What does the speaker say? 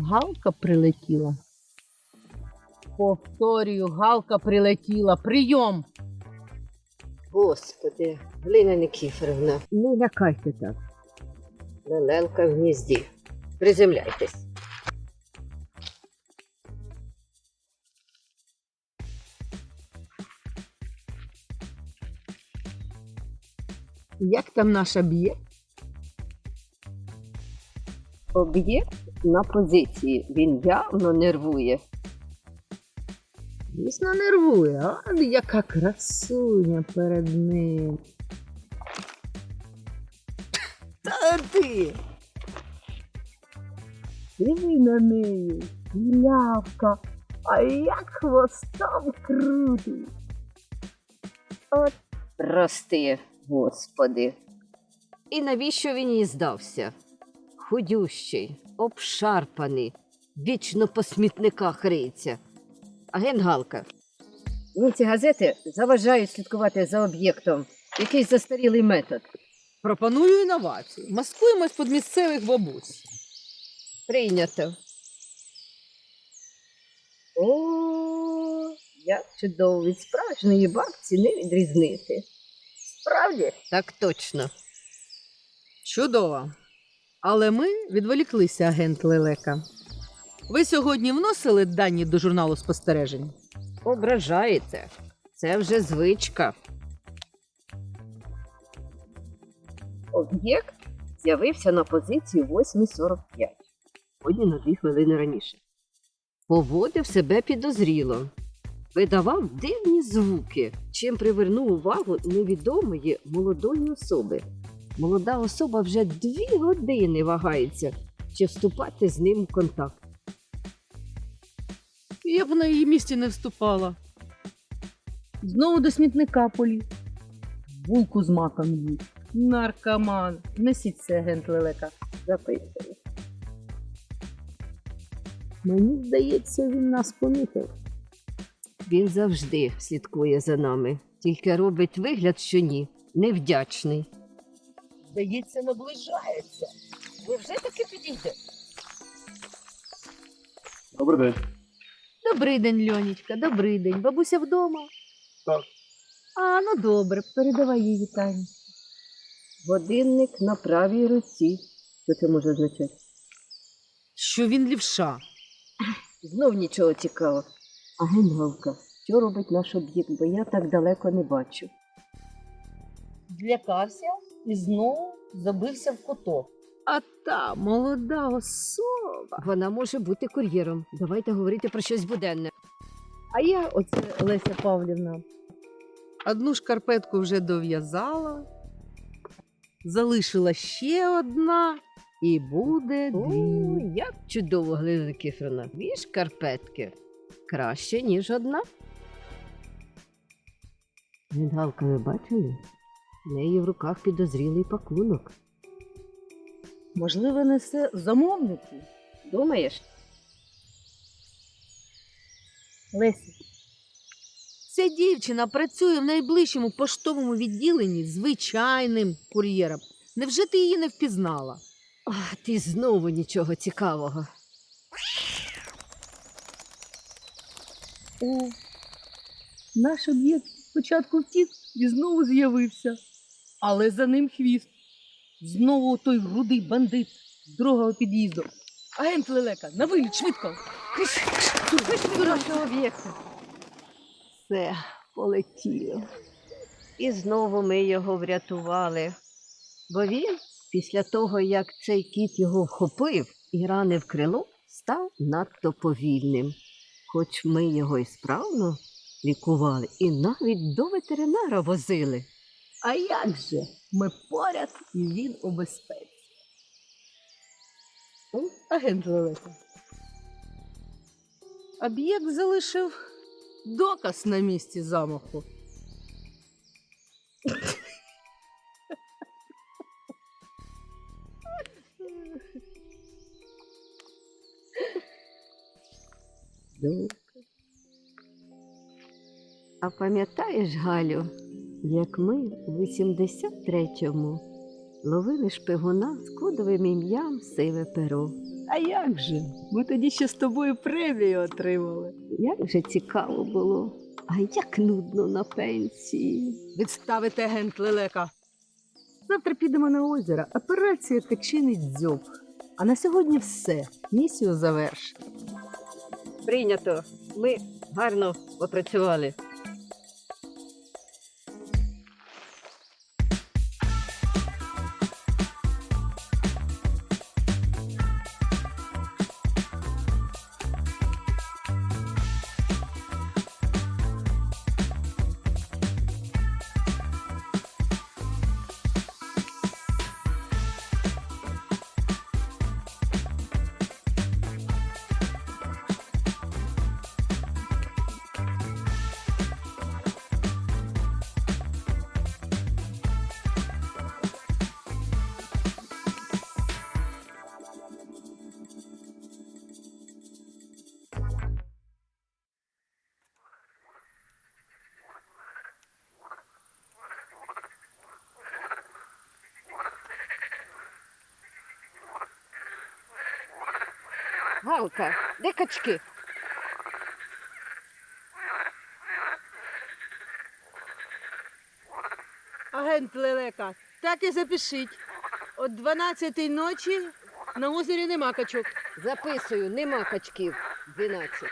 Галка прилетіла. Повторюю, галка прилетіла. Прийом. Господи, Глина Никіфоровна, не лякайте так. Лелелка в гнізді. Приземляйтесь. Як там наш об'єкт? Об'єкт на позиції. Він явно нервує. Звісно, нервує, а яка красуня перед ним. Та ти. Диви на неї, лявка, а як хвостом крутить. От прости, господи. І навіщо він їй здався? Худющий, обшарпаний, вічно по смітниках риється. Агент Галка. Ну, ці газети заважають слідкувати за об'єктом. Якийсь застарілий метод. Пропоную інновацію. Маскуємось під місцевих бабусь. Прийнято. О, як чудово від справжньої бабці не відрізнити. Справді? Так точно. Чудово. Але ми відволіклися, агент Лелека. Ви сьогодні вносили дані до журналу спостережень? Ображаєте. Це вже звичка. Об'єкт з'явився на позиції 8.45. Сьогодні на дві хвилини раніше. Поводив себе підозріло. Видавав дивні звуки, чим привернув увагу невідомої молодої особи. Молода особа вже дві години вагається, чи вступати з ним в контакт. Я б на її місці не вступала. Знову до смітника поліз. Булку з маком їсть. Наркоман. Несіть це, агент Лелека. Записую. Мені здається, він нас помітив. Він завжди слідкує за нами, тільки робить вигляд, що ні, невдячний. Здається, наближається. Ви вже таки підійде. Добрий день. Добрий день, Льонічка, добрий день. Бабуся вдома? Так. А, ну добре, передавай їй вітання. Годинник на правій руці. Що це може означати? Що він лівша? Знов нічого цікавого. Агент Галка, що робить наш об'єкт, бо я так далеко не бачу. Злякався і знову забився в куток. А та молода особа. Вона може бути кур'єром. Давайте говорити про щось буденне. А я, оце Леся Павлівна, одну шкарпетку вже дов'язала, залишила ще одна і буде О, як чудово, Глина Никифорівна. Дві шкарпетки. Краще, ніж одна. Галка, ви бачили? В неї в руках підозрілий пакунок. Можливо, несе замовники. Думаєш? Лесі. Ця дівчина працює в найближчому поштовому відділенні звичайним кур'єром. Невже ти її не впізнала? А, ти знову нічого цікавого. О, наш об'єкт спочатку втік і знову з'явився. Але за ним хвіст. Знову той рудий бандит з другого під'їзду. Агент Лелека, на виліт, швидко. Все, полетіло. І знову ми його врятували. Бо він, після того, як цей кіт його вхопив і ранив крило, став надто повільним. Хоч ми його і справно лікували, і навіть до ветеринара возили. А як же? Ми поряд і він у безпеці. О, агент Лелека. Об'єкт залишив доказ на місці замаху. А пам'ятаєш, Галю, як ми у 83-му ловили шпигуна з кодовим ім'ям Сиве перо? А як же? Ми тоді ще з тобою премію отримали. Як же цікаво було, а як нудно на пенсії. Відставити агент Лелека. Завтра підемо на озеро. Операція текчиний дзьоб. А на сьогодні все. Місію завершено. Прийнято. Ми гарно попрацювали. Галка, де качки? Агент Лелека, так і запишіть. О 12-й ночі на озері нема качок. Записую, нема качків. 12.